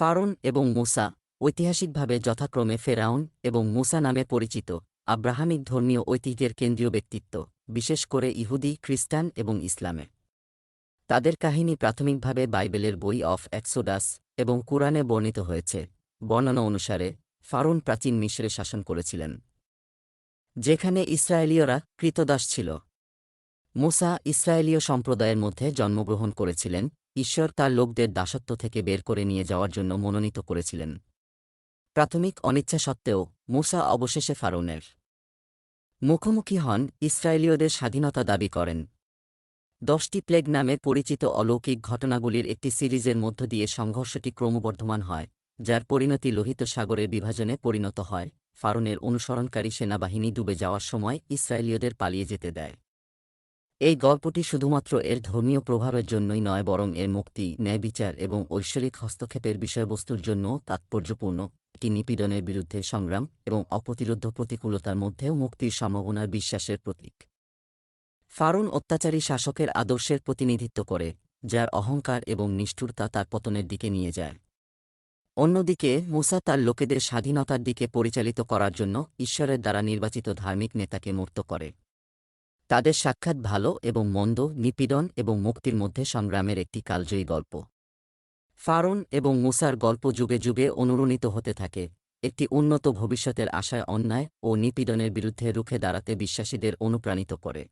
ফারন এবং মুসা ঐতিহাসিকভাবে যথাক্রমে ফেরাউন এবং মুসা নামে পরিচিত। আব্রাহামিক ধর্মীয় ঐতিহ্যের কেন্দ্রীয় ব্যক্তিত্ব, বিশেষ করে ইহুদি, খ্রিস্টান এবং ইসলামে। তাদের কাহিনী প্রাথমিকভাবে বাইবেলের বই অফ এক্সোডাস এবং কুরআনে বর্ণিত হয়েছে। বর্ণনা অনুসারে, ফারুন প্রাচীন মিশরে শাসন করেছিলেন, যেখানে ইসরায়েলীয়রা কৃতদাস ছিল। মুসা ইসরায়েলীয় সম্প্রদায়ের মধ্যে জন্মগ্রহণ করেছিলেন ঈশ্বর তার লোকদের দাসত্ব থেকে বের করে নিয়ে যাওয়ার জন্য মনোনীত করেছিলেন। প্রাথমিক অনিচ্ছা সত্ত্বেও মুসা অবশেষে ফারুনের মুখোমুখি হন ইসরায়েলীয়দের স্বাধীনতা দাবি করেন। দশটি প্লেগ নামে পরিচিত অলৌকিক ঘটনাগুলির একটি সিরিজের মধ্য দিয়ে সংঘর্ষটি ক্রমবর্ধমান হয়, যার পরিণতি লোহিত সাগরের বিভাজনে পরিণত হয়। ফারনের অনুসরণকারী সেনাবাহিনী ডুবে যাওয়ার সময় ইসরায়েলীয়দের পালিয়ে যেতে দেয়। এই গল্পটি শুধুমাত্র এর ধর্মীয় প্রভাবের জন্যই নয়, বরং এর মুক্তি ন্যায়বিচার এবং ঐশ্বরিক হস্তক্ষেপের বিষয়বস্তুর জন্য তাৎপর্যপূর্ণ। এটি নিপীড়নের বিরুদ্ধে সংগ্রাম এবং অপ্রতিরোধ প্রতিকূলতার মধ্যেও মুক্তির সম্ভাবনার বিশ্বাসের প্রতীক। ফারুন অত্যাচারী শাসকের আদর্শের প্রতিনিধিত্ব করে, যার অহংকার এবং নিষ্ঠুরতা তার পতনের দিকে নিয়ে যায়। অন্যদিকে, মুসা তার লোকেদের স্বাধীনতার দিকে পরিচালিত করার জন্য ঈশ্বরের দ্বারা নির্বাচিত ধার্মিক নেতাকে মূর্ত করে। তাদের সাক্ষাৎ ভালো এবং মন্দ, নিপীড়ন এবং মুক্তির মধ্যে সংগ্রামের একটি কালজয়ী গল্প। ফারুন এবং মুসার গল্প যুগে যুগে অনুরণিত হতে থাকে। একটি উন্নত ভবিষ্যতের আশায় অন্যায় ও নিপীড়নের বিরুদ্ধে রুখে দাঁড়াতে বিশ্বাসীদের অনুপ্রাণিত করে।